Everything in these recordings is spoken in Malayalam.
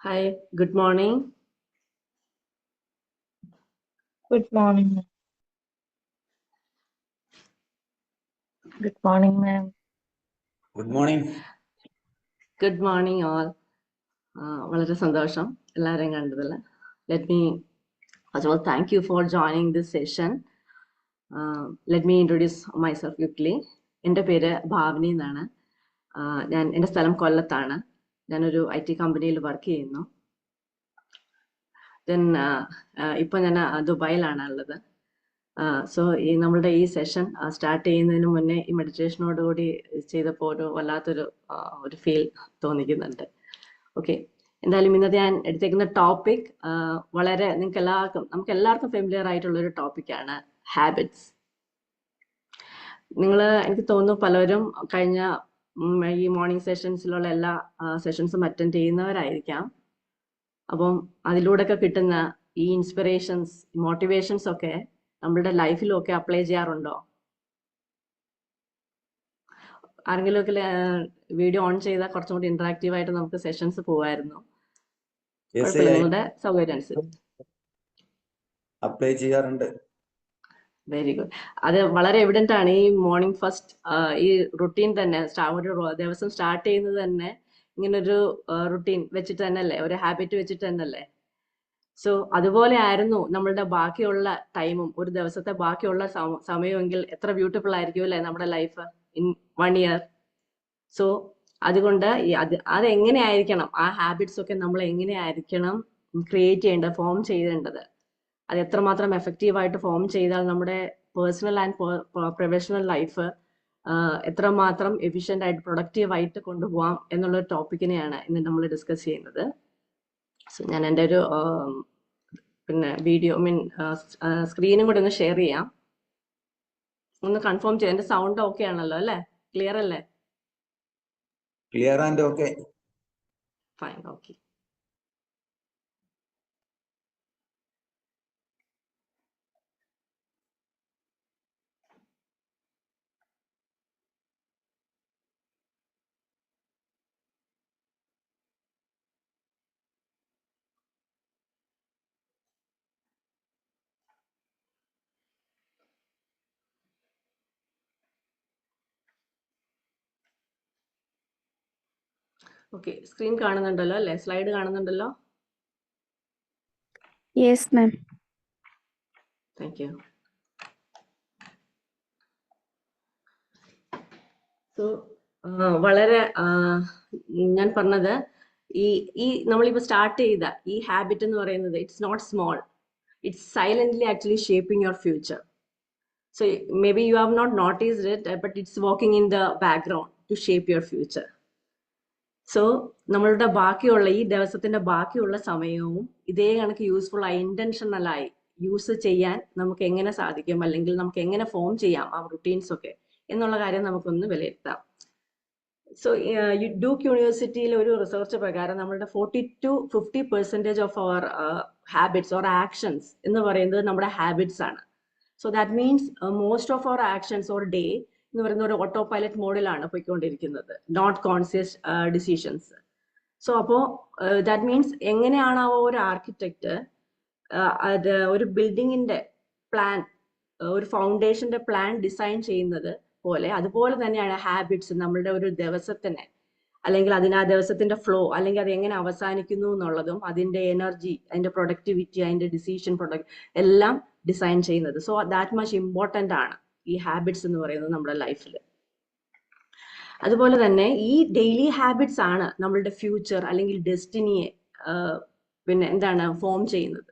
Hi, good morning. Good morning. ma'am. Good morning, ma'am. Good morning Good morning, all. Uh, വളരെ സന്തോഷം എല്ലാവരെയും കണ്ടതിൽ let me first of all thank you for joining this session let me introduce myself quickly എന്റെ പേര് ഭാവനി എന്നാണ് Uh, ഞാൻ എന്റെ സ്ഥലം കൊല്ലത്താണ് ഞാനൊരു ഐ ടി കമ്പനിയിൽ വർക്ക് ചെയ്യുന്നു. ദെൻ ഇപ്പം ഞാൻ ദുബായിലാണ് ഉള്ളത് സോ ഈ നമ്മളുടെ ഈ സെഷൻ സ്റ്റാർട്ട് ചെയ്യുന്നതിന് മുന്നേ ഈ മെഡിറ്റേഷനോട് കൂടി ചെയ്തപ്പോൾ ഒരു വല്ലാത്തൊരു ഒരു ഫീൽ തോന്നിക്കുന്നുണ്ട്. ഓക്കെ എന്തായാലും ഇന്നത്തെ ഞാൻ എടുത്തേക്കുന്ന ടോപ്പിക് വളരെ നിങ്ങൾക്ക് എല്ലാവർക്കും നമുക്ക് എല്ലാവർക്കും ഫെമിലിയർ ആയിട്ടുള്ള ഒരു ടോപ്പിക്കാണ് ഹാബിറ്റ്സ് നിങ്ങൾ എനിക്ക് തോന്നുന്നു പലരും കഴിഞ്ഞ ഈ മോർണിംഗ് സെഷൻസിലുള്ള എല്ലാ സെഷൻസും അറ്റൻഡ് ചെയ്യുന്നവരായിരിക്കാം. അപ്പം അതിലൂടെയൊക്കെ കിട്ടുന്ന ഈ ഇൻസ്പിറേഷൻസ് മോട്ടിവേഷൻസ് ഒക്കെ നമ്മളുടെ ലൈഫിലും ഒക്കെ അപ്ലൈ ചെയ്യാറുണ്ടോ ആരെങ്കിലും ഒക്കെ വീഡിയോ ഓൺ ചെയ്താൽ കുറച്ചും കൂടി ഇന്ററാക്റ്റീവ് ആയിട്ട് നമുക്ക് സെഷൻസ് പോവായിരുന്നു. സൗകര്യം അനുസരിച്ച്. അപ്ലൈ ചെയ്യാറുണ്ട്. വെരി ഗുഡ് അത് വളരെ എവിഡന്റ് ആണ്. ഈ മോർണിംഗ് ഫസ്റ്റ് ഈ റുട്ടീൻ തന്നെ ഒരു ദിവസം സ്റ്റാർട്ട് ചെയ്യുന്നത് തന്നെ ഇങ്ങനൊരു റുട്ടീൻ വെച്ചിട്ട് തന്നെയല്ലേ? ഒരു ഹാബിറ്റ് വെച്ചിട്ട് തന്നെയല്ലേ? സോ അതുപോലെ ആയിരുന്നു നമ്മളുടെ ബാക്കിയുള്ള ടൈമും ഒരു ദിവസത്തെ ബാക്കിയുള്ള സമ- സമയമെങ്കിൽ എത്ര ബ്യൂട്ടിഫുൾ ആയിരിക്കും അല്ലേ നമ്മുടെ life in one year so അതുകൊണ്ട് അത് അതെങ്ങനെ ആയിരിക്കണം? ആ ഹാബിറ്റ്സ് ഒക്കെ നമ്മൾ എങ്ങനെ ആയിരിക്കണം ക്രിയേറ്റ് ചെയ്യേണ്ടത് ഫോം ചെയ്യേണ്ടത്? അത് എത്രമാത്രം എഫക്റ്റീവ് ആയിട്ട് ഫോം ചെയ്താൽ നമ്മുടെ പേഴ്സണൽ ആൻഡ് പ്രൊഫഷണൽ ലൈഫ് എത്രമാത്രം എഫിഷ്യന്റ് ആയിട്ട് പ്രൊഡക്റ്റീവ് ആയിട്ട് കൊണ്ടുപോകാം എന്നുള്ള ടോപ്പിക്കിനെയാണ് ഇന്ന് നമ്മൾ ഡിസ്കസ് ചെയ്യുന്നത്. സോ ഞാൻ എന്റെ ഒരു പിന്നെ വീഡിയോ മീൻ സ്ക്രീനും കൂടെ ഒന്ന് ഷെയർ ചെയ്യാം. ഒന്ന് കൺഫേം ചെയ്യാം എന്റെ സൗണ്ട് ഓക്കെ ആണല്ലോ അല്ലേ? ക്ലിയർ അല്ലേ? Clear and okay fine okay okay screen കാണുന്നുണ്ടല്ലോ അല്ലേ? സ്ലൈഡ് കാണുന്നുണ്ടല്ലോ? Yes ma'am thank you so വളരെ ഞാൻ പറഞ്ഞത് ഈ ഈ നമ്മളിപ്പോൾ സ്റ്റാർട്ട് ചെയ്ത ഈ ഹാബിറ്റ് എന്ന് പറയുന്നത് it's not small it's silently actually shaping your future so may be you have not noticed it but it's working in the background to shape your future so നമ്മളുടെ ബാക്കിയുള്ള ഈ ദിവസത്തിന്റെ ബാക്കിയുള്ള സമയവും ഇതേ കണക്ക് യൂസ്ഫുൾ ആയി ഇന്റൻഷണലായി യൂസ് ചെയ്യാൻ നമുക്ക് എങ്ങനെ സാധിക്കും അല്ലെങ്കിൽ നമുക്ക് എങ്ങനെ ഫോം ചെയ്യാം ആ റുട്ടീൻസ് ഒക്കെ എന്നുള്ള കാര്യം നമുക്കൊന്ന് വിലയിരുത്താം. സോ ഡ്യൂക്ക് യൂണിവേഴ്സിറ്റിയിലെ ഒരു റിസർച്ച് പ്രകാരം നമ്മളുടെ forty to fifty percentage of our habits or actions എന്ന് പറയുന്നത് നമ്മുടെ ഹാബിറ്റ്സ് ആണ്. So that means most of our actions or day എന്ന് പറയുന്ന ഒരു ഓട്ടോ പൈലറ്റ് മോഡിലാണ് പോയിക്കൊണ്ടിരിക്കുന്നത്. നോട്ട് കോൺഷ്യസ് ഡിസിഷൻസ് സോ അപ്പോ ദാറ്റ് മീൻസ് എങ്ങനെയാണ് ആ ഒരു ആർക്കിടെക്റ്റ് അത് ഒരു ബിൽഡിങ്ങിന്റെ പ്ലാൻ ഒരു ഫൗണ്ടേഷന്റെ പ്ലാൻ ഡിസൈൻ ചെയ്യുന്നത് പോലെ അതുപോലെ തന്നെയാണ് ഹാബിറ്റ്സ് നമ്മളുടെ ഒരു ദിവസത്തിനെ അല്ലെങ്കിൽ അതിന് ആ ദിവസത്തിന്റെ ഫ്ലോ അല്ലെങ്കിൽ അത് എങ്ങനെ അവസാനിക്കുന്നു എന്നുള്ളതും അതിന്റെ എനർജി അതിന്റെ പ്രൊഡക്ടിവിറ്റി അതിന്റെ ഡിസിഷൻ പ്രൊഡക്ട് എല്ലാം ഡിസൈൻ ചെയ്യുന്നത്. സോ ദാറ്റ് മച്ച് ഇമ്പോർട്ടന്റ് ആണ്. ഈ ഹാബിറ്റ്സ് എന്ന് പറയുന്നത് നമ്മുടെ ലൈഫിൽ അതുപോലെ തന്നെ ഈ ഡെയിലി ഹാബിറ്റ്സ് ആണ് നമ്മളുടെ ഫ്യൂച്ചർ അല്ലെങ്കിൽ ഡെസ്റ്റിനിയെ പിന്നെ എന്താണ് ഫോം ചെയ്യുന്നത്.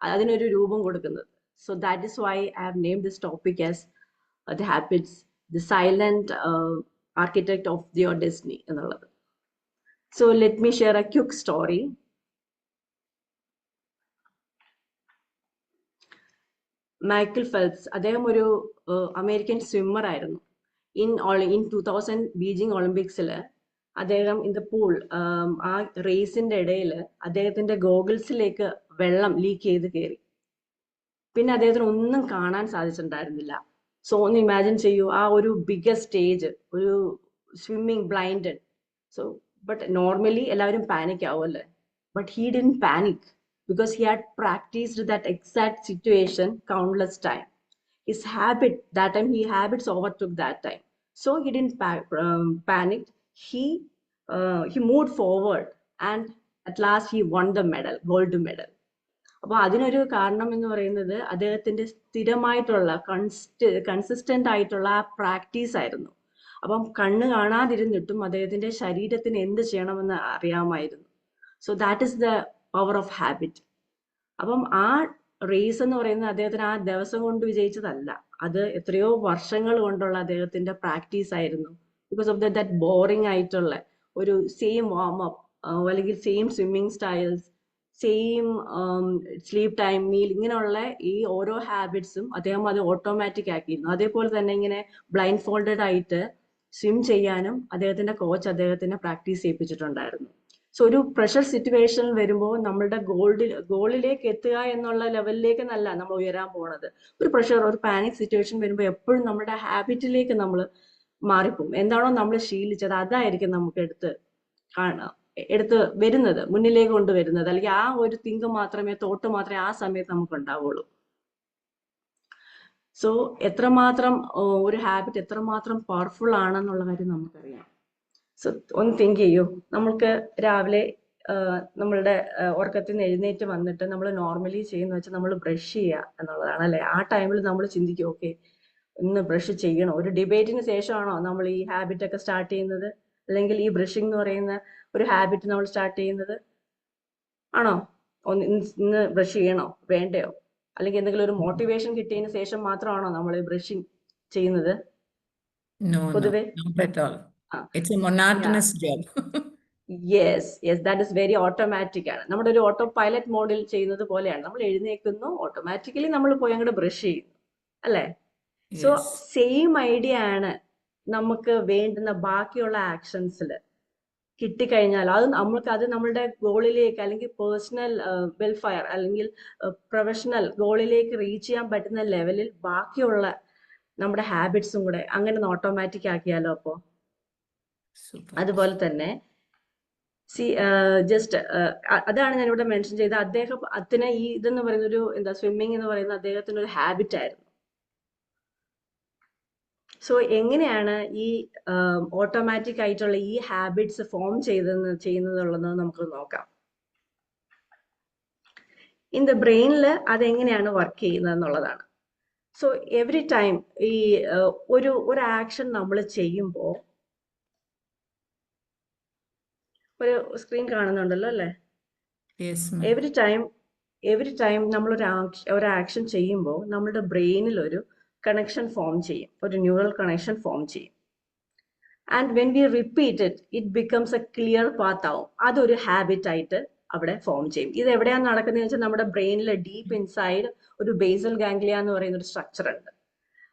അതിനൊരു രൂപം കൊടുക്കുന്നത്. So that is why I have name this topic as the habits the silent architect of your destiny എന്നുള്ളത്. So let me share a quick story Michael Phelps അദ്ദേഹം ഒരു അമേരിക്കൻ സ്വിമ്മർ ആയിരുന്നു. In in two thousand Beijing ഒളിമ്പിക്സിൽ അദ്ദേഹം ഇൻ ദ പൂൾ ആ റേസിന്റെ ഇടയിൽ അദ്ദേഹത്തിന്റെ ഗോഗിൾസിലേക്ക് വെള്ളം ലീക്ക് ചെയ്ത് കയറി. പിന്നെ അദ്ദേഹത്തിന് ഒന്നും കാണാൻ സാധിച്ചിട്ടുണ്ടായിരുന്നില്ല. സോ ഒന്ന് ഇമാജിൻ ചെയ്യൂ ആ ഒരു ബിഗ്ഗസ്റ്റ് സ്റ്റേജ് ഒരു swimming blinded so but normally എല്ലാവരും panic ആവുമല്ലേ? But he didn't panic because he had practiced that exact situation countless time his habit that time he habits overtook that time so he didn't pa- um, panic he uh, he moved forward and at last he won the medal gold medal അപ്പൊ അതിനൊരു കാരണം എന്ന് പറയുന്നത് അദ്ദേഹത്തിന്റെ സ്ഥിരമായിട്ടുള്ള കൺസ്റ്റ് കൺസിസ്റ്റന്റ് ആയിട്ടുള്ള ആ പ്രാക്ടീസ് ആയിരുന്നു അപ്പം കണ്ണ് കാണാതിരുന്നിട്ടും അദ്ദേഹത്തിന്റെ ശരീരത്തിന് എന്ത് ചെയ്യണമെന്ന് അറിയാമായിരുന്നു so that is the power of habit അപ്പം ആ റേസ് എന്ന് പറയുന്നത് അദ്ദേഹത്തിന് ആ ദിവസം കൊണ്ട് വിജയിച്ചതല്ല. അത് എത്രയോ വർഷങ്ങൾ കൊണ്ടുള്ള അദ്ദേഹത്തിന്റെ പ്രാക്ടീസ് ആയിരുന്നു. ബിക്കോസ് ഓഫ് ദാറ്റ് ബോറിംഗ് ആയിട്ടുള്ള ഒരു സെയിം വാം അപ്പ് അല്ലെങ്കിൽ same swimming styles same sleep time meal ഇങ്ങനെയുള്ള ഈ ഓരോ ഹാബിറ്റ്സും അദ്ദേഹം അത് ഓട്ടോമാറ്റിക് ആക്കിയിരുന്നു. അതേപോലെ തന്നെ ഇങ്ങനെ ബ്ലൈൻഡ് ഫോൾഡഡ് ആയിട്ട് സ്വിം ചെയ്യാനും അദ്ദേഹത്തിന്റെ കോച്ച് അദ്ദേഹത്തിനെ പ്രാക്ടീസ് ചെയ്യിപ്പിച്ചിട്ടുണ്ടായിരുന്നു. സോ ഒരു പ്രഷർ സിറ്റുവേഷൻ വരുമ്പോൾ നമ്മളുടെ ഗോൾഡിൽ ഗോളിലേക്ക് എത്തുക എന്നുള്ള ലെവലിലേക്ക് നല്ല നമ്മൾ ഉയരാൻ പോണത്. ഒരു പ്രഷർ ഒരു പാനിക് സിറ്റുവേഷൻ വരുമ്പോൾ എപ്പോഴും നമ്മുടെ ഹാബിറ്റിലേക്ക് നമ്മൾ മാറിപ്പോകും. എന്താണോ നമ്മൾ ശീലിച്ചത് അതായിരിക്കും നമുക്ക് എടുത്ത് കാണാം എടുത്ത് വരുന്നത് മുന്നിലേക്ക് കൊണ്ടുവരുന്നത് അല്ലെങ്കിൽ ആ ഒരു തിങ്ക് മാത്രമേ തോട്ട് മാത്രമേ ആ സമയത്ത് നമുക്ക് ഉണ്ടാവുള്ളൂ. സോ എത്രമാത്രം ഒരു ഹാബിറ്റ് എത്രമാത്രം പവർഫുൾ ആണെന്നുള്ള കാര്യം നമുക്കറിയാം. ഒന്ന് തിങ്ക് ചെയ്യൂ. നമ്മൾക്ക് രാവിലെ നമ്മളുടെ ഉറക്കത്തിൽ നിന്ന് എഴുന്നേറ്റ് വന്നിട്ട് നമ്മൾ നോർമലി ചെയ്യുന്ന വെച്ചാൽ നമ്മൾ ബ്രഷ് ചെയ്യുക എന്നുള്ളതാണ് അല്ലേ? ആ ടൈമിൽ നമ്മൾ ചിന്തിക്കും ഓക്കെ ഇന്ന് ബ്രഷ് ചെയ്യണം. ഒരു ഡിബേറ്റിന് ശേഷമാണോ നമ്മൾ ഈ ഹാബിറ്റ് ഒക്കെ സ്റ്റാർട്ട് ചെയ്യുന്നത്? അല്ലെങ്കിൽ ഈ ബ്രഷിംഗ് എന്ന് പറയുന്ന ഒരു ഹാബിറ്റ് നമ്മൾ സ്റ്റാർട്ട് ചെയ്യുന്നത്? ആണോ? ഒന്ന് ഇന്ന് ബ്രഷ് ചെയ്യണോ? വേണ്ടയോ? അല്ലെങ്കിൽ എന്തെങ്കിലും ഒരു മോട്ടിവേഷൻ കിട്ടിയതിന് ശേഷം മാത്രമാണോ നമ്മൾ ഈ ബ്രഷിംഗ് ചെയ്യുന്നത്? പൊതുവെ? Not at all. Job. Yes yes that is very automatic ആണ് നമ്മുടെ ഒരു ഓട്ടോ പൈലറ്റ് മോഡിൽ ചെയ്യുന്നത് പോലെയാണ് നമ്മൾ എഴുന്നേൽക്കുന്നു ഓട്ടോമാറ്റിക്കലി നമ്മൾ പോയി അങ്ങോട്ട് ബ്രഷ് ചെയ്യുന്നു അല്ലേ സോ. സെയിം ഐഡിയ ആണ് നമുക്ക് വേണ്ടുന്ന ബാക്കിയുള്ള ആക്ഷൻസിൽ കിട്ടിക്കഴിഞ്ഞാൽ അത് നമ്മൾക്ക് അത് നമ്മളുടെ ഗോളിലേക്ക് അല്ലെങ്കിൽ പേഴ്സണൽ വെൽഫെയർ അല്ലെങ്കിൽ പ്രൊഫഷണൽ ഗോളിലേക്ക് റീച്ച് ചെയ്യാൻ പറ്റുന്ന ലെവലിൽ ബാക്കിയുള്ള നമ്മുടെ ഹാബിറ്റ്സും കൂടെ അങ്ങനെ ഓട്ടോമാറ്റിക് ആക്കിയാലോ അപ്പോ Super. അതുപോലെ തന്നെ സി ജസ്റ്റ് അതാണ് ഞാൻ ഇവിടെ മെൻഷൻ ചെയ്ത അദ്ദേഹം അതിന് ഈ ഇതെന്ന് പറയുന്ന ഒരു എന്താ സ്വിമ്മിങ് എന്ന് പറയുന്ന അദ്ദേഹത്തിന് ഒരു ഹാബിറ്റ് ആയിരുന്നു. സോ എങ്ങനെയാണ് ഈ ഓട്ടോമാറ്റിക് ആയിട്ടുള്ള ഈ ഹാബിറ്റ്സ് ഫോം ചെയ്തെന്ന് ചെയ്യുന്നതുള്ളത് നമുക്ക് നോക്കാം. ഇൻ ദ ബ്രെയിനിൽ അതെങ്ങനെയാണ് വർക്ക് ചെയ്യുന്നത് എന്നുള്ളതാണ്. സോ എവറി ടൈം ഈ ഒരു ഒരു ആക്ഷൻ നമ്മൾ ചെയ്യുമ്പോൾ ഒരു സ്ക്രീൻ കാണുന്നുണ്ടല്ലോ അല്ലേ. എവറി ടൈം എവറി ടൈം നമ്മൾ ഒരു ഒരു ആക്ഷൻ ചെയ്യുമ്പോൾ നമ്മളുടെ ബ്രെയിനിൽ ഒരു കണക്ഷൻ ഫോം ചെയ്യും. ഒരു ന്യൂറൽ കണക്ഷൻ ഫോം ചെയ്യും. And when we repeat it it becomes a clear path ആവും. അതൊരു ഹാബിറ്റ് ആയിട്ട് അവിടെ ഫോം ചെയ്യും. ഇത് എവിടെയാണ് നടക്കുന്നത് വെച്ചാൽ നമ്മുടെ ബ്രെയിനിലെ ഡീപ്പ് ഇൻസൈഡ് ഒരു ബേസൽ ഗാംഗ്ലിയ എന്ന് പറയുന്ന ഒരു സ്ട്രക്ചർ ഉണ്ട്.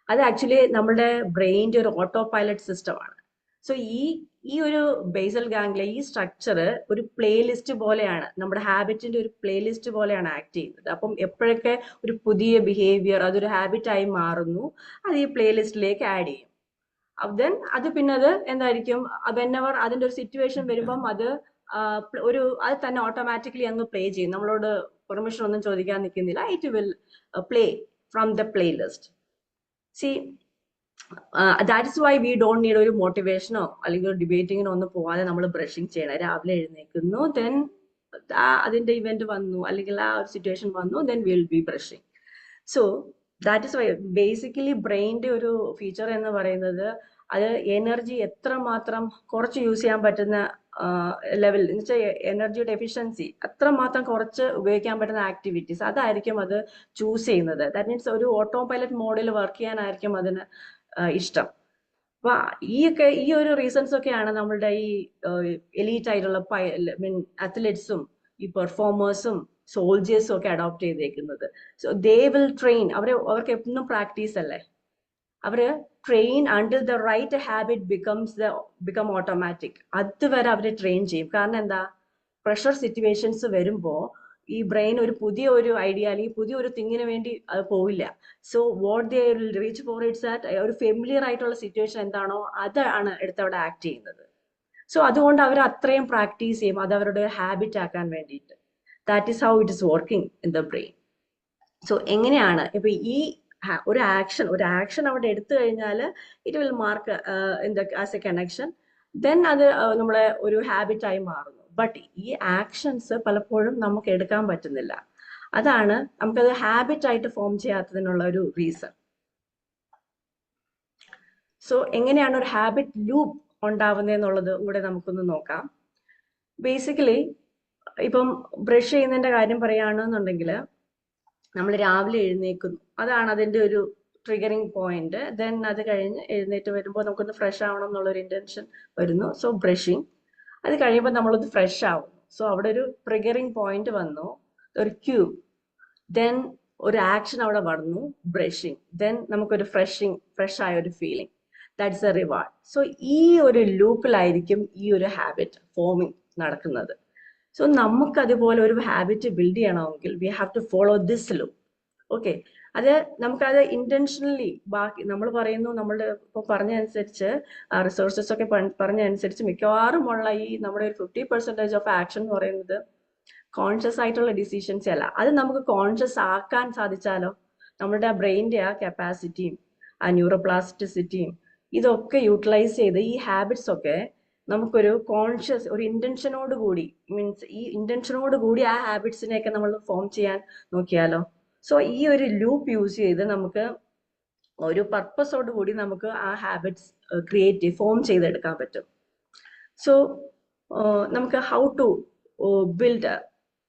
അത് ആക്ച്വലി നമ്മുടെ ബ്രെയിനിന്റെ ഒരു ഓട്ടോ പൈലറ്റ് സിസ്റ്റം ആണ്. സോ ഈ ഈ ഒരു ബേസൽ ഗാംഗ്ലിയ ഈ സ്ട്രക്ചർ ഒരു പ്ലേലിസ്റ്റ് പോലെയാണ്. നമ്മുടെ ഹാബിറ്റിന്റെ ഒരു പ്ലേലിസ്റ്റ് പോലെയാണ് ആക്ട് ചെയ്യുന്നത്. അപ്പം എപ്പോഴൊക്കെ ഒരു പുതിയ ബിഹേവിയർ അതൊരു ഹാബിറ്റായി മാറുന്നു അത് ഈ പ്ലേലിസ്റ്റിലേക്ക് ആഡ് ചെയ്യും. ദെൻ അത് പിന്നെ അത് എന്തായിരിക്കും? വെൻ അവർ അതിന്റെ ഒരു സിറ്റുവേഷൻ വരുമ്പം അത് ഒരു അത് തന്നെ ഓട്ടോമാറ്റിക്കലി അങ്ങ് പ്ലേ ചെയ്യും. നമ്മളോട് പെർമിഷൻ ഒന്നും ചോദിക്കാൻ നിൽക്കുന്നില്ല. It will play from the playlist see that is why we don't need ഒരു മോട്ടിവേഷനോ അല്ലെങ്കിൽ ഒരു ഡിബേറ്റിങ്ങിനോ ഒന്നും പോവാതെ നമ്മൾ ബ്രഷിങ് ചെയ്യണം. രാവിലെ എഴുന്നേൽക്കുന്നു ദെൻ അതിന്റെ ഇവന്റ് വന്നു അല്ലെങ്കിൽ ആ ഒരു സിറ്റുവേഷൻ വന്നു then will be brushing so that is why basically ബ്രെയിന്റെ ഒരു ഫീച്ചർ എന്ന് പറയുന്നത് അത് എനർജി എത്രമാത്രം കുറച്ച് യൂസ് ചെയ്യാൻ പറ്റുന്ന ലെവൽ എന്ന് വെച്ചാൽ എനർജിയുടെ എഫിഷ്യൻസി അത്രമാത്രം കുറച്ച് ഉപയോഗിക്കാൻ പറ്റുന്ന ആക്ടിവിറ്റീസ് അതായിരിക്കും അത് ചൂസ് ചെയ്യുന്നത്. ദാറ്റ് മീൻസ് ഒരു ഓട്ടോ പൈലറ്റ് മോഡിൽ വർക്ക് ചെയ്യാനായിരിക്കും അതിന് ഇഷ്ടം. അപ്പൊ ഈ ഈ ഒരു റീസൺസ് ഒക്കെയാണ് നമ്മളുടെ ഈ എലീറ്റ് ആയിട്ടുള്ള മീൻ അത്ലറ്റ്സും ഈ പെർഫോമേഴ്സും സോൾജേഴ്സും ഒക്കെ അഡോപ്റ്റ് ചെയ്തേക്കുന്നത്. So they will train. അവർ അവർക്ക് എപ്പോഴും പ്രാക്ടീസ് അല്ലേ അവർ train until the right habit becomes the become automatic. അതുവരെ അവർ ട്രെയിൻ ചെയ്യും. കാരണം എന്താ? പ്രഷർ സിറ്റുവേഷൻസ് വരുമ്പോ ഈ ബ്രെയിൻ ഒരു പുതിയ ഒരു ഐഡിയ അല്ലെങ്കിൽ പുതിയ ഒരു തിങ്ങിന് വേണ്ടി അത് പോവില്ല. So what they reach for it's at ഒരു ഫെമിലിയർ ആയിട്ടുള്ള സിറ്റുവേഷൻ എന്താണോ അതാണ് എടുത്ത് അവിടെ ആക്ട് ചെയ്യുന്നത്. സോ അതുകൊണ്ട് അവർ അത്രയും പ്രാക്ടീസ് ചെയ്യും. അത് അവരുടെ ഒരു ഹാബിറ്റ് ആക്കാൻ വേണ്ടിയിട്ട്. That is how it is working in the brain so എങ്ങനെയാണ്? ഇപ്പൊ ഈ ഒരു ആക്ഷൻ ഒരു ആക്ഷൻ അവിടെ എടുത്തു കഴിഞ്ഞാൽ it will mark in the as a connection then അത് നമ്മളെ ഒരു ഹാബിറ്റായി മാറുന്നു. ബട്ട് ഈ ആക്ഷൻസ് പലപ്പോഴും നമുക്ക് എടുക്കാൻ പറ്റുന്നില്ല. അതാണ് നമുക്കത് ഹാബിറ്റ് ആയിട്ട് ഫോം ചെയ്യാത്തതിനുള്ള ഒരു റീസൺ സോ എങ്ങനെയാണ് ഒരു ഹാബിറ്റ് ലൂപ്പ് ഉണ്ടാവുന്നതെന്നുള്ളത് കൂടെ നമുക്കൊന്ന് നോക്കാം. ബേസിക്കലി ഇപ്പം ബ്രഷ് ചെയ്യുന്നതിന്റെ കാര്യം പറയുകയാണെന്നുണ്ടെങ്കിൽ നമ്മൾ രാവിലെ എഴുന്നേക്കുന്നു അതാണ് അതിന്റെ ഒരു ട്രിഗറിങ് പോയിന്റ് ദെൻ അത് കഴിഞ്ഞ് എഴുന്നേറ്റ് വരുമ്പോൾ നമുക്കൊന്ന് ഫ്രഷ് ആവണം എന്നുള്ളൊരു ഇന്റൻഷൻ വരുന്നു. സോ ബ്രഷിങ് അത് കഴിയുമ്പോൾ നമ്മളൊന്ന് ഫ്രഷ് ആവും. സോ അവിടെ ഒരു ട്രിഗറിങ് പോയിന്റ് വന്നു. ഒരു ക്യൂ ദെൻ ഒരു ആക്ഷൻ അവിടെ വന്നു. ബ്രഷിങ് ദെൻ നമുക്കൊരു ഫ്രഷിങ് ഫ്രഷ് ആയ ഒരു feeling that's a reward so ഈ ഒരു ലൂപ്പിലായിരിക്കും ഈ ഒരു ഹാബിറ്റ് ഫോമിങ് നടക്കുന്നത്. സോ നമുക്ക് അതുപോലെ ഒരു ഹാബിറ്റ് ബിൽഡ് ചെയ്യണമെങ്കിൽ we have to follow this loop okay അത് നമുക്കത് ഇന്റൻഷനലി ബാക്കി നമ്മൾ പറയുന്നു നമ്മളുടെ ഇപ്പോൾ പറഞ്ഞതനുസരിച്ച് റിസോഴ്സസ് ഒക്കെ പറഞ്ഞതനുസരിച്ച് മിക്കവാറും ഉള്ള ഈ നമ്മുടെ ഒരു ഫിഫ്റ്റി പെർസെന്റേജ് ഓഫ് ആക്ഷൻ എന്ന് പറയുന്നത് കോൺഷ്യസ് ആയിട്ടുള്ള ഡിസിഷൻസ് അല്ല. അത് നമുക്ക് കോൺഷ്യസ് ആക്കാൻ സാധിച്ചാലോ നമ്മുടെ ബ്രെയിന്റെ ആ കപ്പാസിറ്റിയും ആ ന്യൂറോപ്ലാസ്റ്റിസിറ്റിയും ഇതൊക്കെ യൂട്ടിലൈസ് ചെയ്ത് ഈ ഹാബിറ്റ്സ് ഒക്കെ നമുക്കൊരു കോൺഷ്യസ് ഒരു ഇന്റൻഷനോട് കൂടി മീൻസ് ഈ ഇന്റൻഷനോട് കൂടി ആ ഹാബിറ്റ്സിനെയൊക്കെ നമ്മൾ ഫോം ചെയ്യാൻ നോക്കിയാലോ സോ ഈ ഒരു ലൂപ്പ് യൂസ് ചെയ്ത് നമുക്ക് ഒരു പർപ്പസോട് കൂടി നമുക്ക് ആ ഹാബിറ്റ്സ് ക്രിയേറ്റ് ഫോം ചെയ്തെടുക്കാൻ പറ്റും. സോ നമുക്ക് how to build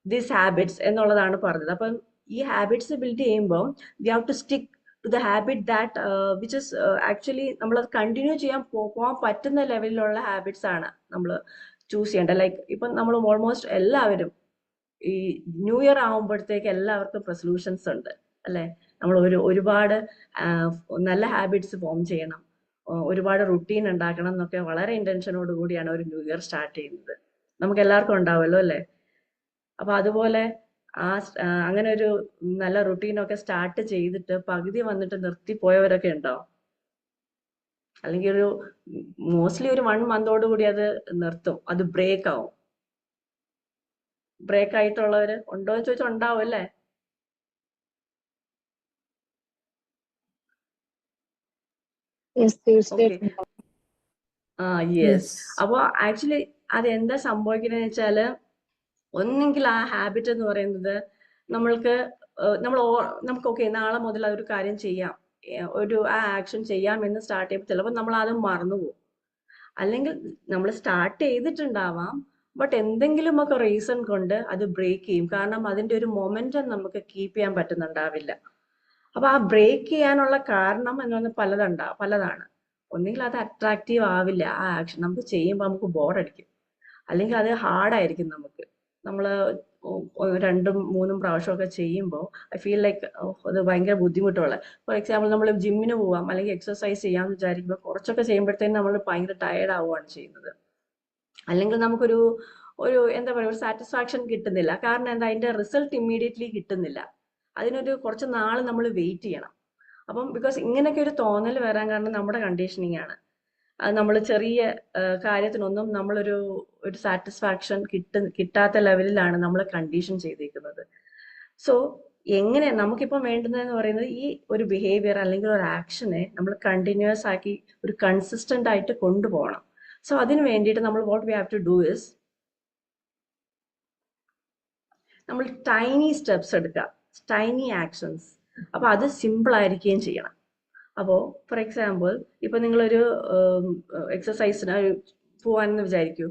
these habits എന്നുള്ളതാണ് പറഞ്ഞത്. അപ്പം ഈ ഹാബിറ്റ്സ് ബിൽഡ് ചെയ്യുമ്പോൾ we have to stick to the habit that which is actually നമ്മളത് കണ്ടിന്യൂ ചെയ്യാൻ പോകാൻ പറ്റുന്ന ലെവലിലുള്ള ഹാബിറ്റ്സ് ആണ് നമ്മൾ ചൂസ് ചെയ്യേണ്ടത്. ലൈക്ക് ഇപ്പം നമ്മൾ ഓൾമോസ്റ്റ് എല്ലാവരും ഈ ന്യൂ ഇയർ ആകുമ്പോഴത്തേക്ക് എല്ലാവർക്കും റെസൊല്യൂഷൻസ് ഉണ്ട് അല്ലെ? നമ്മൾ ഒരു ഒരുപാട് നല്ല ഹാബിറ്റ്സ് ഫോം ചെയ്യണം. ഒരുപാട് റുട്ടീൻ ഉണ്ടാക്കണം എന്നൊക്കെ വളരെ ഇന്റൻഷനോട് കൂടിയാണ് ഒരു ന്യൂ ഇയർ സ്റ്റാർട്ട് ചെയ്യുന്നത്. നമുക്ക് എല്ലാവർക്കും ഉണ്ടാവുമല്ലോ അല്ലെ? അപ്പൊ അതുപോലെ ആ അങ്ങനെ ഒരു നല്ല റുട്ടീനൊക്കെ സ്റ്റാർട്ട് ചെയ്തിട്ട് പകുതി വന്നിട്ട് നിർത്തി പോയവരൊക്കെ ഉണ്ടോ? അല്ലെങ്കിൽ ഒരു മോസ്റ്റ്ലി ഒരു വൺ മന്തോട് കൂടി അത് നിർത്തും അത് ബ്രേക്ക് ആവും ബ്രേക്ക് ആയിട്ടുള്ളവര് ഉണ്ടോ എന്ന് ചോദിച്ചാൽ ഉണ്ടാവും അല്ലേ? ആ യെസ് അപ്പൊ ആക്ച്വലി അത് എന്താ സംഭവിക്കുന്നത് വെച്ചാൽ ഒന്നെങ്കിൽ ആ ഹാബിറ്റ് എന്ന് പറയുന്നത് നമ്മൾക്ക് നമ്മൾ നമുക്ക് ഓക്കെ നാളെ മുതൽ അതൊരു കാര്യം ചെയ്യാം. ഒരു ആ ആക്ഷൻ ചെയ്യാം എന്ന് സ്റ്റാർട്ട് ചെയ്യുമ്പോൾ ചിലപ്പോൾ നമ്മൾ അത് മറന്നുപോകും. അല്ലെങ്കിൽ നമ്മൾ സ്റ്റാർട്ട് ചെയ്തിട്ടുണ്ടാവാം ബട്ട് എന്തെങ്കിലുമൊക്കെ റീസൺ കൊണ്ട് അത് ബ്രേക്ക് ചെയ്യും. കാരണം അതിന്റെ ഒരു മൊമെന്റം നമുക്ക് കീപ്പ് ചെയ്യാൻ പറ്റുന്നുണ്ടാവില്ല. അപ്പൊ ആ ബ്രേക്ക് ചെയ്യാനുള്ള കാരണം എന്ന് പറഞ്ഞാൽ പലതുണ്ടാ പലതാണ്. ഒന്നുകിൽ അത് അട്രാക്റ്റീവ് ആവില്ല. ആ ആക്ഷൻ നമുക്ക് ചെയ്യുമ്പോൾ നമുക്ക് ബോറടിക്കും അല്ലെങ്കിൽ അത് ഹാർഡായിരിക്കും നമുക്ക്. നമ്മൾ രണ്ടും മൂന്നും പ്രാവശ്യമൊക്കെ ചെയ്യുമ്പോൾ ഐ ഫീൽ ലൈക്ക് അത് ഭയങ്കര ബുദ്ധിമുട്ടുള്ള. ഫോർ എക്സാമ്പിൾ നമ്മൾ ജിമ്മിന് പോവാം. അല്ലെങ്കിൽ എക്സസൈസ് ചെയ്യാമെന്ന് വിചാരിക്കുമ്പോൾ കുറച്ചൊക്കെ ചെയ്യുമ്പോഴത്തേനും നമ്മൾ ഭയങ്കര ടയേർഡ് ആവുകയാണ് ചെയ്യുന്നത്. അല്ലെങ്കിൽ നമുക്കൊരു ഒരു എന്താ പറയുക ഒരു സാറ്റിസ്ഫാക്ഷൻ കിട്ടുന്നില്ല. കാരണം എന്താ? അതിന്റെ റിസൾട്ട് ഇമ്മീഡിയറ്റ്ലി കിട്ടുന്നില്ല. അതിനൊരു കുറച്ച് നാൾ നമ്മൾ വെയിറ്റ് ചെയ്യണം. അപ്പം ബിക്കോസ് ഇങ്ങനെയൊക്കെ ഒരു തോന്നൽ വരാൻ കാരണം നമ്മുടെ കണ്ടീഷനിങ് ആണ്. അത് നമ്മൾ ചെറിയ കാര്യത്തിനൊന്നും നമ്മളൊരു ഒരു സാറ്റിസ്ഫാക്ഷൻ കിട്ട കിട്ടാത്ത ലെവലിലാണ് നമ്മൾ കണ്ടീഷൻ ചെയ്തിരിക്കുന്നത് സോ എങ്ങനെ നമുക്കിപ്പം വേണ്ടുന്നതെന്ന് പറയുന്നത് ഈ ഒരു ബിഹേവിയർ അല്ലെങ്കിൽ ഒരു ആക്ഷനെ നമ്മൾ കണ്ടിന്യൂസ് ആക്കി ഒരു കൺസിസ്റ്റന്റ് ആയിട്ട് കൊണ്ടുപോകണം. സോ അതിന് വേണ്ടിയിട്ട് നമ്മൾ what we have to do is നമ്മൾ ടൈനി സ്റ്റെപ്സ് എടുക്കുക. ടൈനി ആക്ഷൻസ് അപ്പോൾ അത് സിമ്പിൾ ആയിരിക്കുകയും ചെയ്യണം. അപ്പോൾ ഫോർ എക്സാമ്പിൾ ഇപ്പൊ നിങ്ങളൊരു എക്സസൈസിന് പോവാനെന്ന് വിചാരിക്കൂ.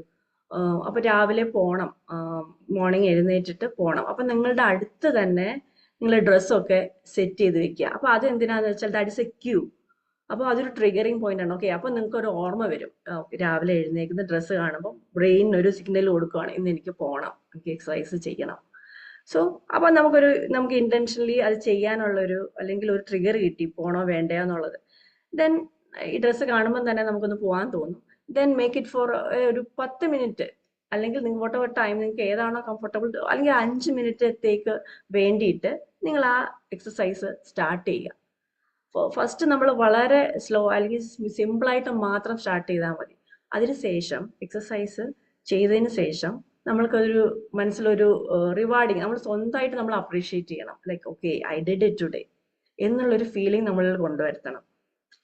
അപ്പോൾ അപ്പൊ രാവിലെ പോണം. മോർണിംഗ് എഴുന്നേറ്റിട്ട് പോണം. അപ്പൊ നിങ്ങളുടെ അടുത്ത് തന്നെ നിങ്ങളുടെ ഡ്രസ്സൊക്കെ സെറ്റ് ചെയ്ത് വെക്കുക. അപ്പോൾ അത് എന്തിനാന്ന് വെച്ചാൽ ദാറ്റ് ഇസ് എ ക്യൂ അപ്പോൾ അതൊരു ട്രിഗറിങ് പോയിന്റ് ആണ്. ഓക്കെ അപ്പൊ നിങ്ങൾക്ക് ഒരു ഓർമ്മ വരും. രാവിലെ എഴുന്നേക്കുന്ന ഡ്രസ്സ് കാണുമ്പോൾ ബ്രെയിനിന് ഒരു സിഗ്നൽ കൊടുക്കുവാണ് ഇന്ന് എനിക്ക് പോകണം എനിക്ക് എക്സസൈസ് ചെയ്യണം. സോ അപ്പൊ നമുക്കൊരു നമുക്ക് ഇന്റൻഷനലി അത് ചെയ്യാനുള്ളൊരു അല്ലെങ്കിൽ ഒരു ട്രിഗർ കിട്ടി പോണോ വേണ്ടയോ എന്നുള്ളത്. ദെൻ ഈ ഡ്രസ്സ് കാണുമ്പോൾ തന്നെ നമുക്കൊന്ന് പോകാൻ തോന്നും. ദെൻ മേക്ക് ഇറ്റ് ഫോർ ഒരു പത്ത് മിനിറ്റ് അല്ലെങ്കിൽ നിങ്ങൾ വോട്ട് എവർ ടൈം നിങ്ങൾക്ക് ഏതാണോ കംഫർട്ടബിൾ അല്ലെങ്കിൽ അഞ്ച് മിനിറ്റത്തേക്ക് വേണ്ടിയിട്ട് നിങ്ങൾ ആ എക്സസൈസ് സ്റ്റാർട്ട് ചെയ്യുക. ഫസ്റ്റ് നമ്മൾ വളരെ സ്ലോ അല്ലെങ്കിൽ സിമ്പിളായിട്ട് മാത്രം സ്റ്റാർട്ട് ചെയ്താൽ മതി. അതിനുശേഷം എക്സസൈസ് ചെയ്തതിന് ശേഷം നമ്മൾക്കൊരു മനസ്സിലൊരു റിവാർഡിങ് നമ്മൾ സ്വന്തമായിട്ട് നമ്മൾ അപ്രീഷിയേറ്റ് ചെയ്യണം. Like okay I did it today എന്നുള്ളൊരു ഫീലിംഗ് നമ്മളിൽ കൊണ്ടുവരുത്തണം.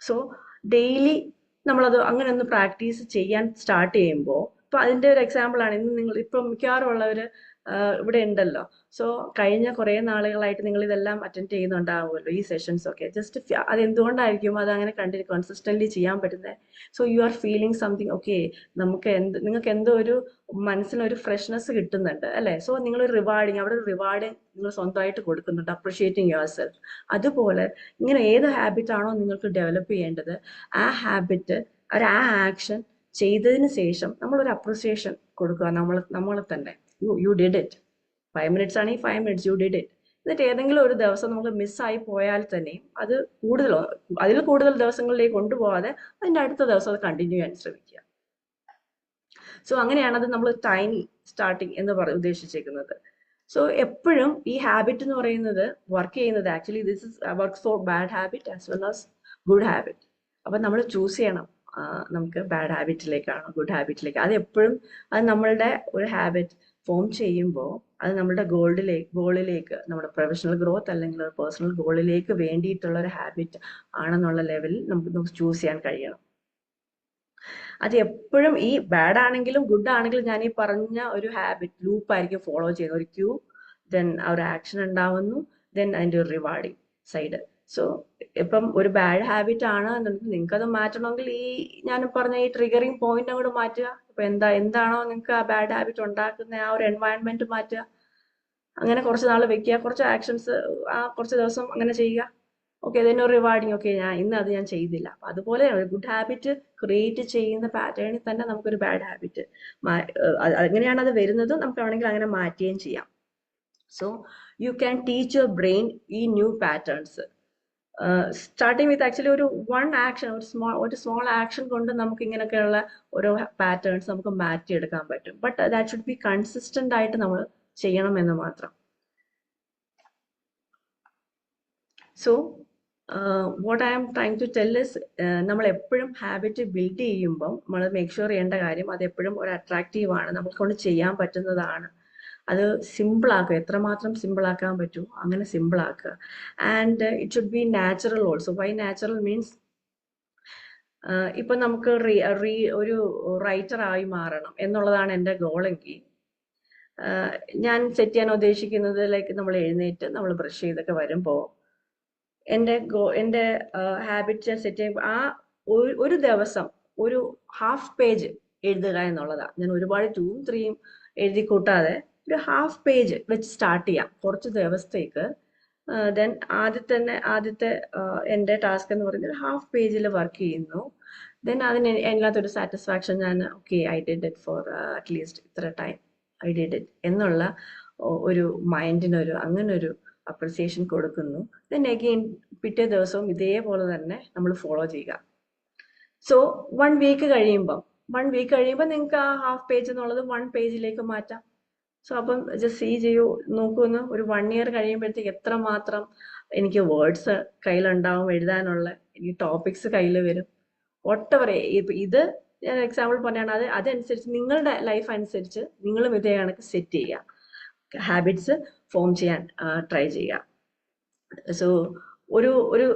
സോ ഡെയിലി നമ്മളത് അങ്ങനെ ഒന്ന് പ്രാക്ടീസ് ചെയ്യാൻ സ്റ്റാർട്ട് ചെയ്യുമ്പോൾ ഇപ്പൊ അതിന്റെ ഒരു എക്സാമ്പിൾ ആണ്. ഇന്ന് നിങ്ങൾ ഇപ്പം മിക്കവാറും ഉള്ളവര് ഇവിടെ ഉണ്ടല്ലോ. സോ കഴിഞ്ഞ കുറെ നാളുകളായിട്ട് നിങ്ങൾ ഇതെല്ലാം അറ്റൻഡ് ചെയ്യുന്നുണ്ടാവുമല്ലോ ഈ സെഷൻസ് ഒക്കെ. ജസ്റ്റ് അത് എന്തുകൊണ്ടായിരിക്കും അത് അങ്ങനെ കണ്ടിന് കൺസിസ്റ്റന്റ്ലി ചെയ്യാൻ പറ്റുന്നത് so you are feeling something okay നമുക്ക് എന്ത് നിങ്ങൾക്ക് എന്തോ ഒരു മനസ്സിനൊരു ഫ്രഷ്നെസ് കിട്ടുന്നുണ്ട് അല്ലേ? സോ നിങ്ങൾ റിവാർഡിങ് അവിടെ ഒരു റിവാർഡ് നിങ്ങൾ സ്വന്തമായിട്ട് കൊടുക്കുന്നുണ്ട് അപ്രിഷിയേറ്റിംഗ് യുവർ സെൽഫ് അതുപോലെ ഇങ്ങനെ ഏത് ഹാബിറ്റ് ആണോ നിങ്ങൾക്ക് ഡെവലപ്പ് ചെയ്യേണ്ടത് ആ ഹാബിറ്റ് ഒരു ആ ആക്ഷൻ ചെയ്തതിന് ശേഷം നമ്മളൊരു അപ്രിസിയേഷൻ കൊടുക്കുക നമ്മൾ നമ്മളെ തന്നെ. You you did it five minutes ആണെങ്കിൽ five minutes you did it എന്നിട്ട് ഏതെങ്കിലും ഒരു ദിവസം നമുക്ക് മിസ്സായി പോയാൽ തന്നെയും അത് കൂടുതൽ അതിൽ കൂടുതൽ ദിവസങ്ങളിലേക്ക് കൊണ്ടുപോകാതെ അതിന്റെ അടുത്ത ദിവസം അത് കണ്ടിന്യൂ ചെയ്യാൻ ശ്രമിക്കുക. സോ അങ്ങനെയാണ് അത് നമ്മൾ ടൈനി സ്റ്റാർട്ടിങ് എന്ന് പറ ഉദ്ദേശിച്ചേക്കുന്നത്. സോ എപ്പോഴും ഈ ഹാബിറ്റ് എന്ന് പറയുന്നത് വർക്ക് ചെയ്യുന്നത്. Actually this is work for bad habit as well as good habit അപ്പൊ നമ്മൾ ചൂസ് ചെയ്യണം. നമുക്ക് ബാഡ് ഹാബിറ്റിലേക്കാണോ ഗുഡ് ഹാബിറ്റിലേക്ക് അത് എപ്പോഴും അത് നമ്മളുടെ ഒരു ഹാബിറ്റ് ഫോം ചെയ്യുമ്പോൾ അത് നമ്മുടെ ഗോൾഡിലേക്ക് ഗോളിലേക്ക് നമ്മുടെ പ്രൊഫഷണൽ ഗ്രോത്ത് അല്ലെങ്കിൽ പേഴ്സണൽ ഗോളിലേക്ക് വേണ്ടിയിട്ടുള്ള ഒരു ഹാബിറ്റ് ആണെന്നുള്ള ലെവലിൽ നമുക്ക് നമുക്ക് ചൂസ് ചെയ്യാൻ കഴിയണം. അത് എപ്പോഴും ഈ ബാഡ് ആണെങ്കിലും ഗുഡ് ആണെങ്കിലും ഞാൻ ഈ പറഞ്ഞ ഒരു ഹാബിറ്റ് ലൂപ്പ് ആയിരിക്കും ഫോളോ ചെയ്യുന്നത്. ഒരു ക്യൂ ദെൻ ആ ഒരു ആക്ഷൻ ഉണ്ടാവുന്നു ദെൻ അതിന്റെ ഒരു റിവാർഡിങ് സൈഡ് സോ ഇപ്പം ഒരു ബാഡ് ഹാബിറ്റ് ആണ് നിങ്ങൾക്ക് അത് മാറ്റണമെങ്കിൽ ഈ ഞാൻ പറഞ്ഞ ഈ ട്രിഗറിങ് പോയിന്റ് അങ്ങോട്ട് മാറ്റുക. ഇപ്പൊ എന്താ എന്താണോ നിങ്ങൾക്ക് ആ ബാഡ് ഹാബിറ്റ് ഉണ്ടാക്കുന്ന ആ ഒരു എൻവയൺമെന്റ് മാറ്റുക. അങ്ങനെ കുറച്ച് നാൾ വെക്കുക കുറച്ച് ആക്ഷൻസ് ആ കുറച്ച് ദിവസം അങ്ങനെ ചെയ്യുക. ഓക്കെ അതിന് റിവാർഡിങ് ഓക്കെ ഞാൻ ഇന്ന് അത് ഞാൻ ചെയ്തില്ല. അപ്പൊ അതുപോലെ ഗുഡ് ഹാബിറ്റ് ക്രിയേറ്റ് ചെയ്യുന്ന പാറ്റേണിൽ തന്നെ നമുക്കൊരു ബാഡ് ഹാബിറ്റ് അങ്ങനെയാണ് അത് വരുന്നത് നമുക്ക് വേണമെങ്കിൽ അങ്ങനെ മാറ്റുകയും ചെയ്യാം. So you can teach your brain ഈ new patterns starting with actually ഒരു വൺ ആക്ഷൻ ഒരു സ്മോൾ ഒരു സ്മോൾ ആക്ഷൻ കൊണ്ട് നമുക്ക് ഇങ്ങനെയൊക്കെയുള്ള ഓരോ പാറ്റേൺസ് നമുക്ക് മാറ്റിയെടുക്കാൻ പറ്റും. But that should be consistent ആയിട്ട് നമ്മൾ ചെയ്യണം എന്ന് മാത്രം so what I am trying to tell is നമ്മൾ എപ്പോഴും ഹാബിറ്റ് ബിൽഡ് ചെയ്യുമ്പം നമ്മൾ മേക്ക് ഷുവർ ചെയ്യേണ്ട കാര്യം അത് എപ്പോഴും ഒരു അട്രാക്റ്റീവ് ആണ്. നമ്മളെ കൊണ്ട് ചെയ്യാൻ പറ്റുന്നതാണ്. അത് സിമ്പിൾ ആക്കുക. എത്രമാത്രം സിമ്പിൾ ആക്കാൻ പറ്റൂ അങ്ങനെ സിമ്പിൾ ആക്കുക. And it should be natural also why natural means ഇപ്പൊ നമുക്ക് റീ ഒരു റൈറ്റർ ആയി മാറണം എന്നുള്ളതാണ് എന്റെ ഗോളെങ്കിൽ ഞാൻ സെറ്റ് ചെയ്യാൻ ഉദ്ദേശിക്കുന്നത് ലൈക്ക് നമ്മൾ എഴുന്നേറ്റ് നമ്മൾ ബ്രഷ് ചെയ്തൊക്കെ വരുമ്പോൾ എന്റെ ഗോ എന്റെ ഹാബിറ്റ് ഞാൻ സെറ്റ് ചെയ്യുമ്പോൾ ആ ഒരു ദിവസം ഒരു ഹാഫ് പേജ് എഴുതുക എന്നുള്ളതാണ് ഞാൻ ഒരുപാട് ടൂവും ത്രീയും എഴുതി കൂട്ടാതെ ഒരു ഹാഫ് പേജ് വെച്ച് സ്റ്റാർട്ട് ചെയ്യാം കുറച്ച് ദിവസത്തേക്ക്. ദെൻ ആദ്യത്തെ തന്നെ ആദ്യത്തെ എന്റെ ടാസ്ക് എന്ന് പറയുന്നത് ഹാഫ് പേജിൽ വർക്ക് ചെയ്യുന്നു. ദെൻ അതിന് അതിനകത്തൊരു സാറ്റിസ്ഫാക്ഷൻ ഞാൻ okay I did it for at least ഇത്ര ടൈം ഐ ഡിഡ് ഇറ്റ് എന്നുള്ള ഒരു മൈൻഡിനൊരു അങ്ങനെ ഒരു അപ്രിസിയേഷൻ കൊടുക്കുന്നു. ദെൻ അഗെയിൻ പിറ്റേ ദിവസവും ഇതേപോലെ തന്നെ നമ്മൾ ഫോളോ ചെയ്യുക. സോ വൺ വീക്ക് കഴിയുമ്പം വൺ വീക്ക് കഴിയുമ്പോൾ നിങ്ങൾക്ക് ആ ഹാഫ് പേജ് എന്നുള്ളത് വൺ പേജിലേക്ക് മാറ്റാം. സോ അപ്പം ജസ്റ്റ് സീ ചെയ്യൂ. നോക്കുമെന്ന് ഒരു വൺ ഇയർ കഴിയുമ്പോഴത്തേക്ക് എത്രമാത്രം എനിക്ക് വേർഡ്സ് കയ്യിലുണ്ടാവും എഴുതാനുള്ള എനിക്ക് ടോപ്പിക്സ് കയ്യിൽ വരും. ഒട്ടവരെ ഇത് ഞാൻ എക്സാമ്പിൾ പറഞ്ഞാണ് അത് അതനുസരിച്ച് നിങ്ങളുടെ ലൈഫ് അനുസരിച്ച് നിങ്ങളും ഇതേ കണക്ക് സെറ്റ് ചെയ്യുക. ഹാബിറ്റ്സ് ഫോം ചെയ്യാൻ ട്രൈ ചെയ്യുക. സോ ഒരു ഒരു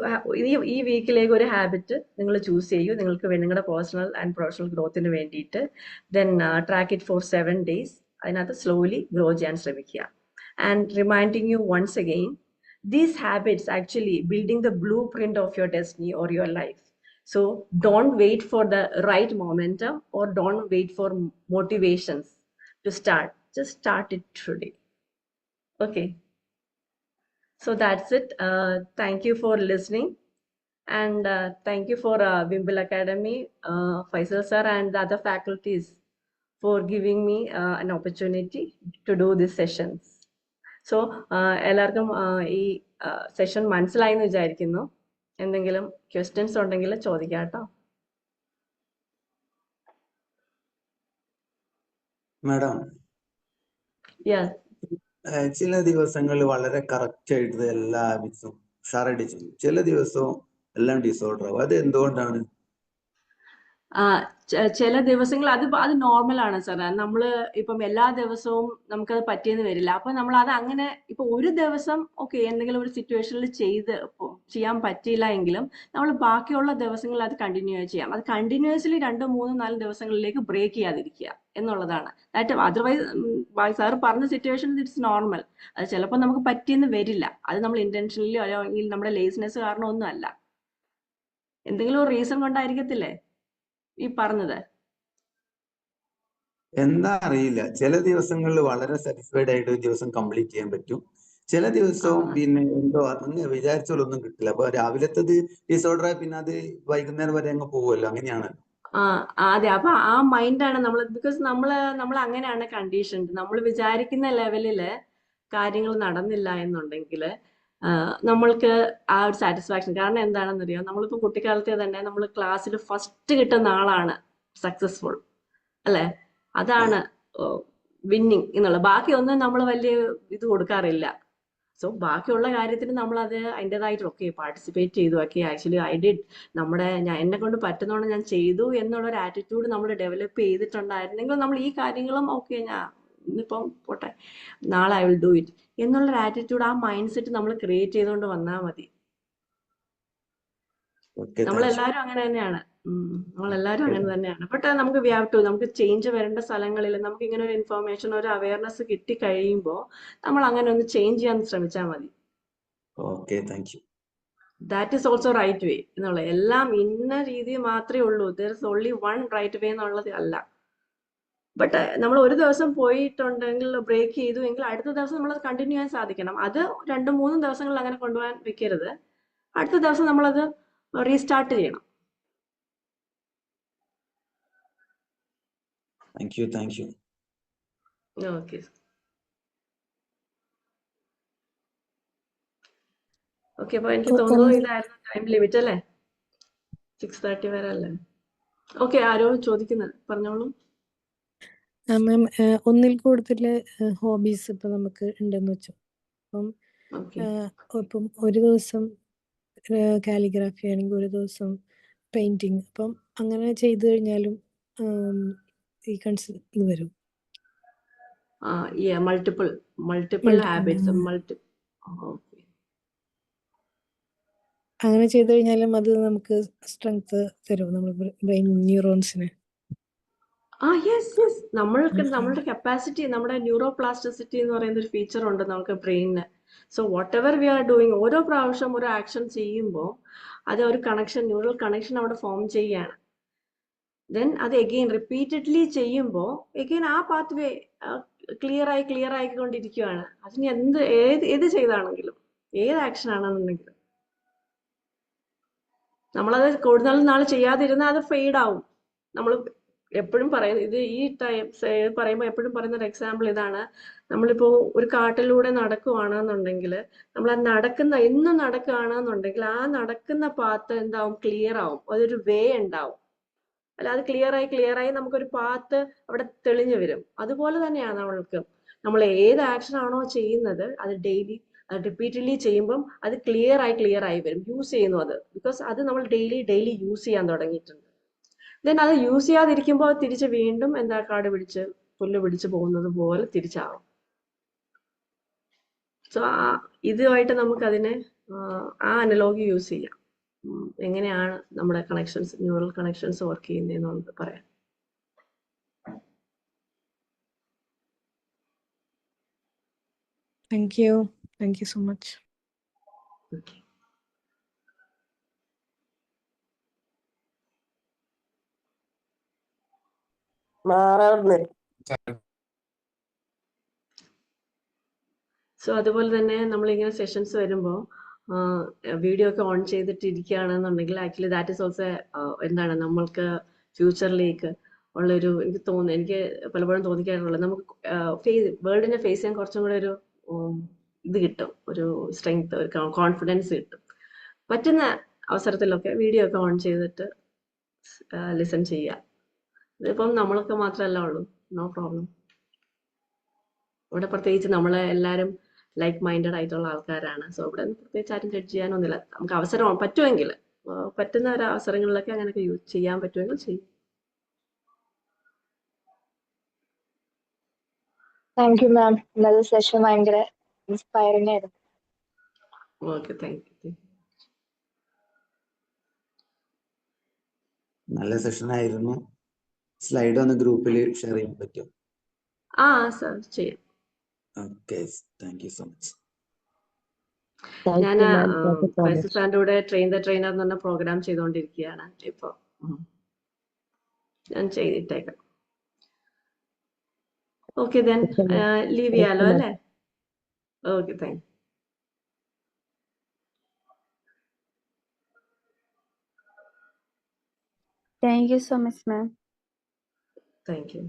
ഈ വീക്കിലേക്ക് ഒരു ഹാബിറ്റ് നിങ്ങൾ ചൂസ് ചെയ്യൂ. നിങ്ങൾക്ക് നിങ്ങളുടെ പേഴ്സണൽ ആൻഡ് പ്രൊഫഷണൽ ഗ്രോത്തിന് വേണ്ടിയിട്ട്. Then track it for seven days അതിനകത്ത് സ്ലോലി ഗ്രോ ചെയ്യാൻ ശ്രമിക്കുക and reminding you once again these habits actually building the blueprint of your destiny or your life So don't wait for the right momentum or don't wait for m- motivations to start. Just start it today. Okay. So that's it. Uh, thank you for listening. And uh, thank you for uh, Wimble Academy, uh, Faisal sir, and the other faculties for giving me uh, an opportunity to do these sessions. So എല്ലാവർക്കും uh, ഈ സെഷൻ മനസ്സിലായി എന്ന് വിചാരിക്കുന്നു. എന്തെങ്കിലും ക്വസ്റ്റ്യൻസ് ഉണ്ടെങ്കിൽ ചോദിക്കാം കേട്ടോ. മാഡം ചില ദിവസങ്ങളിൽ വളരെ കറക്റ്റ് ആയിട്ട് എല്ലാ ഹാബിറ്റ്സും സാറടിച്ചു ചില ദിവസവും എല്ലാം ഡിസോർഡർ ആവും. അത് എന്തുകൊണ്ടാണ് ചില ദിവസങ്ങൾ അത് അത് നോർമലാണ് സാർ നമ്മൾ ഇപ്പം എല്ലാ ദിവസവും നമുക്കത് പറ്റിയെന്ന് വരില്ല. അപ്പൊ നമ്മൾ അത് അങ്ങനെ ഇപ്പൊ ഒരു ദിവസം ഓക്കെ എന്തെങ്കിലും ഒരു സിറ്റുവേഷനിൽ ചെയ്ത് ചെയ്യാൻ പറ്റിയില്ല എങ്കിലും നമ്മൾ ബാക്കിയുള്ള ദിവസങ്ങളിൽ അത് കണ്ടിന്യൂ ചെയ്യാം. അത് കണ്ടിന്യൂസ്ലി രണ്ടും മൂന്നും നാലും ദിവസങ്ങളിലേക്ക് ബ്രേക്ക് ചെയ്യാതിരിക്കുക എന്നുള്ളതാണ്. ദാറ്റ് അതർവൈസ് സാർ പറഞ്ഞ സിറ്റുവേഷൻ ഇറ്റ്സ് നോർമൽ അത് ചിലപ്പോൾ നമുക്ക് പറ്റിയെന്ന് വരില്ല. അത് നമ്മൾ ഇന്റൻഷനലി അല്ലെങ്കിൽ നമ്മുടെ ലേസിനെസ് കാരണം ഒന്നും അല്ല എന്തെങ്കിലും റീസൺ കൊണ്ടായിരിക്കത്തില്ലേ? ഈ പറഞ്ഞത്? എന്താ അറിയില്ല. ചില ദിവസങ്ങളിൽ വളരെ സാറ്റിസ്ഫൈഡ് ആയിട്ട് ഒരു ദിവസം കംപ്ലീറ്റ് ചെയ്യാൻ പറ്റും. ചില ദിവസവും പിന്നെ എന്തോ അങ്ങ് വിചാരിച്ച പോലെ ഒന്നും കിട്ടില്ല. അപ്പൊ രാവിലത്തത് ഡിസോർഡർ ആയി പിന്നെ അത് വൈകുന്നേരം വരെ അങ്ങ് പോകുമല്ലോ അങ്ങനെയാണ് ആ അതെ. അപ്പൊ ആ മൈൻഡാണ് നമ്മൾ ബിക്കോസ് നമ്മൾ നമ്മൾ അങ്ങനെയാണ് കണ്ടീഷൻഡ് നമ്മൾ വിചാരിക്കുന്ന ലെവലിൽ കാര്യങ്ങൾ നടന്നില്ല എന്നുണ്ടെങ്കിൽ നമ്മൾക്ക് ആ ഒരു സാറ്റിസ്ഫാക്ഷൻ കാരണം എന്താണെന്നറിയോ? നമ്മളിപ്പോ കുട്ടിക്കാലത്തെ തന്നെ നമ്മൾ ക്ലാസ്സിൽ ഫസ്റ്റ് കിട്ടുന്ന ആളാണ് സക്സസ്ഫുൾ അല്ലെ? അതാണ് വിന്നിങ് എന്നുള്ള. ബാക്കിയൊന്നും നമ്മൾ വലിയ ഇത് കൊടുക്കാറില്ല. സോ ബാക്കിയുള്ള കാര്യത്തിന് നമ്മൾ അത് അതിന്റെതായിട്ട് ഓക്കെ പാർട്ടിസിപ്പേറ്റ് ചെയ്തു. ഓക്കെ ആക്ച്വലി ഐ ഡിഡ് നമ്മുടെ ഞാൻ എന്നെ കൊണ്ട് പറ്റുന്നോണ്ട് ഞാൻ ചെയ്തു എന്നുള്ള ഒരു ആറ്റിറ്റ്യൂഡ് നമ്മൾ ഡെവലപ്പ് ചെയ്തിട്ടുണ്ടായിരുന്നെങ്കിൽ നമ്മൾ ഈ കാര്യങ്ങളും ഓക്കെ ഞാൻ ഇന്നിപ്പം പോട്ടെ. നാളെ ഐ വിൽ ഡു ഇറ്റ് എന്നുള്ളൊരു ആറ്റിറ്റ്യൂഡ് ആ മൈൻഡ് സെറ്റ് നമ്മൾ ക്രിയേറ്റ് ചെയ്തുകൊണ്ട് വന്നാൽ മതി നമ്മൾ നമ്മളെല്ലാരും അങ്ങനെ തന്നെയാണ്. നമ്മളെല്ലാരും അങ്ങനെ തന്നെയാണ്. ബട്ട് നമുക്ക് വ്യാപ്റ്റു നമുക്ക് ചേഞ്ച് വരേണ്ട സ്ഥലങ്ങളിൽ നമുക്ക് ഇങ്ങനെ ഒരു ഇൻഫോർമേഷൻ ഒരു അവയർനെസ് കിട്ടി കഴിയുമ്പോൾ നമ്മൾ അങ്ങനെ ഒന്ന് ചേഞ്ച് ചെയ്യാൻ ശ്രമിച്ചാൽ മതി. Okay thank you that is also right way എന്നുള്ള എല്ലാം ഇന്ന രീതി മാത്രമേ ഉള്ളൂ. There is only one right way എന്നുള്ളത് അല്ല. ബട്ട് നമ്മൾ ഒരു ദിവസം പോയിട്ടുണ്ടെങ്കിൽ ബ്രേക്ക് ചെയ്തു എങ്കിൽ അടുത്ത ദിവസം നമ്മൾ അത് കണ്ടിന്യൂ ചെയ്യാൻ സാധിക്കണം. അത് രണ്ടും മൂന്നും ദിവസങ്ങളിൽ അങ്ങനെ കൊണ്ടുപോകാൻ വെക്കരുത്. അടുത്ത ദിവസം നമ്മളത് റീസ്റ്റാർട്ട് ചെയ്യണം. Thank you thank you okay okay അപ്പൊ എനിക്ക് തോന്നുന്നു ഇതായിരുന്നു ടൈം ലിമിറ്റ് അല്ലേ? സിക്സ് തേർട്ടി വരെ അല്ലേ? ഓക്കെ ആരോ ചോദിക്കുന്നത്? പറഞ്ഞോളൂ. മാം ഒന്നിൽ കൂടുതൽ ഹോബീസ് ഇപ്പൊ നമുക്ക് ഉണ്ടെന്ന് വെച്ചു. അപ്പം ഇപ്പം ഒരു ദിവസം കാലിഗ്രാഫി ആണെങ്കിൽ ഒരു ദിവസം പെയിന്റിങ്. അപ്പം അങ്ങനെ ചെയ്തു കഴിഞ്ഞാലും ഈ കൺസ് ഇത് വരും. മൾട്ടിപ്പിൾ മൾട്ടിപ്പിൾ ഹാബിറ്റ്സ് മൾട്ടി അങ്ങനെ ചെയ്തു കഴിഞ്ഞാലും അത് നമുക്ക് സ്ട്രെങ്ത് തരും. നമ്മുടെ ബ്രെയിൻ ന്യൂറോൺസിന്. ആ യെസ് യെസ് നമ്മൾക്ക് നമ്മുടെ കപ്പാസിറ്റി നമ്മുടെ ന്യൂറോ പ്ലാസ്റ്റിസിറ്റി എന്ന് പറയുന്ന ഒരു ഫീച്ചർ ഉണ്ട് നമുക്ക് ബ്രെയിനിന് so whatever we are doing ഓരോ പ്രാവശ്യം ഒരു ആക്ഷൻ ചെയ്യുമ്പോൾ അത് ഒരു കണക്ഷൻ ന്യൂറൽ കണക്ഷൻ അവിടെ ഫോം ചെയ്യാണ് ദെൻ അത് എഗെയിൻ റിപ്പീറ്റഡ്ലി ചെയ്യുമ്പോൾ എഗെയിൻ ആ പാത്ത് വേ ക്ലിയർ ആയി ക്ലിയർ ആയിക്കൊണ്ടിരിക്കുകയാണ്. അതിന് എന്ത് ഏത് ഏത് ചെയ്താണെങ്കിലും ഏത് ആക്ഷൻ ആണെന്നുണ്ടെങ്കിലും. നമ്മളത് കൂടുതൽ നാൾ ചെയ്യാതിരുന്നാൽ അത് ഫെയ്ഡ് ആവും. നമ്മൾ എപ്പോഴും പറയുന്ന ഇത് ഈ ടൈം പറയുമ്പോൾ എപ്പോഴും പറയുന്ന ഒരു എക്സാമ്പിൾ ഇതാണ്. നമ്മളിപ്പോ ഒരു കാട്ടിലൂടെ നടക്കുവാണെന്നുണ്ടെങ്കിൽ നമ്മൾ ആ നടക്കുന്ന എന്നും നടക്കുകയാണെന്നുണ്ടെങ്കിൽ ആ നടക്കുന്ന പാത്ത് എന്താവും? ക്ലിയർ ആവും. അതൊരു വേ ഉണ്ടാവും. അല്ലാതെ ക്ലിയർ ആയി ക്ലിയർ ആയി നമുക്കൊരു പാത്ത് അവിടെ തെളിഞ്ഞു വരും. അതുപോലെ തന്നെയാണ് നമ്മൾക്ക്. നമ്മൾ ഏത് ആക്ഷൻ ആണോ ചെയ്യുന്നത് അത് ഡെയിലി റിപ്പീറ്റഡ്ലി ചെയ്യുമ്പം അത് ക്ലിയർ ആയി ക്ലിയർ ആയി വരും. യൂസ് ചെയ്യുന്നു അത്. ബിക്കോസ് അത് നമ്മൾ ഡെയിലി ഡെയിലി യൂസ് ചെയ്യാൻ തുടങ്ങിയിട്ടുണ്ട്. ദെൻ അത് യൂസ് ചെയ്യാതിരിക്കുമ്പോൾ തിരിച്ച് വീണ്ടും എന്താ കാട് പിടിച്ച് പുല്ല് പിടിച്ച് പോകുന്നത് പോലെ തിരിച്ചാവും. സോ ആ ഇതുമായിട്ട് നമുക്കതിനെ ആ, അനലോഗി യൂസ് ചെയ്യാം. എങ്ങനെയാണ് നമ്മുടെ കണക്ഷൻസ് ന്യൂറൽ കണക്ഷൻസ് വർക്ക് ചെയ്യുന്നതെന്നുള്ളത് പറയാം. Thank you thank you so much okay so അതുപോലെ തന്നെ നമ്മളിങ്ങനെ സെഷൻസ് വരുമ്പോൾ വീഡിയോ ഒക്കെ ഓൺ ചെയ്തിട്ട് ഇരിക്കുകയാണെന്നുണ്ടെങ്കിൽ ആക്ച്വലി ദാറ്റ് ഈസ് ഓൾസോ എന്താണ് നമ്മൾക്ക് ഫ്യൂച്ചറിലേക്ക് ഉള്ളൊരു എനിക്ക് തോന്നുന്നു എനിക്ക് പലപ്പോഴും തോന്നിക്കാറുള്ളത് നമുക്ക് വേൾഡിനെ ഫേസ് ചെയ്യാൻ കുറച്ചും കൂടെ ഒരു ഇത് കിട്ടും ഒരു സ്ട്രെങ്ത് ഒരു കോൺഫിഡൻസ് കിട്ടും. പറ്റുന്ന അവസരത്തിലൊക്കെ വീഡിയോ ഒക്കെ ഓൺ ചെയ്തിട്ട് ലിസൺ ചെയ്യുക. ഇതിപ്പം നമ്മളൊക്കെ മാത്രല്ല ഉള്ളൂ. നോ പ്രോബ്ലം ഇവിടെ പ്രത്യേകിച്ച് നമ്മളെ എല്ലാവരും ലൈക്ക് മൈൻഡഡ് ആയിട്ടുള്ള ആൾക്കാരാണ്. സോ ഇവിടെ പ്രത്യേകിച്ച് ആരും ജഡ്ജ് ചെയ്യാനൊന്നുമില്ല. നമുക്ക് അവസരം പറ്റുമെങ്കിൽ പറ്റുന്ന ഒരു അവസരങ്ങളിലൊക്കെ അങ്ങനെയൊക്കെ യൂസ് ചെയ്യാൻ പറ്റുമെങ്കിൽ ചെയ്യും. താങ്ക് യു മാം ഇന്നത്തെ സെഷൻ ഭയങ്കര ഇൻസ്പയറിംഗ് ആയിരുന്നു. ഓക്കെ താങ്ക് യു നല്ല സെഷൻ ആയിരുന്നു. സ്ലൈഡ് ഒന്ന് ഗ്രൂപ്പിൽ ഷെയർ ചെയ്യാൻ പറ്റുമോ ആ സർ ചെയ്യാം. Okay thank you so much ഞാൻ മാം ഫൈസൽ കൂടെ ട്രെയിൻ ദ ട്രെയിനർ എന്ന് പറഞ്ഞ പ്രോഗ്രാം ചെയ്തുകൊണ്ടിരിക്കുകയാണ് ഇപ്പോ ഞാൻ ചെയ്തിട്ടേക്കാം. ഓക്കെ ദെൻ ലീവ് ചെയ്യാലോ. അല്ലേ? Okay thank thank you so much ma'am. Thank you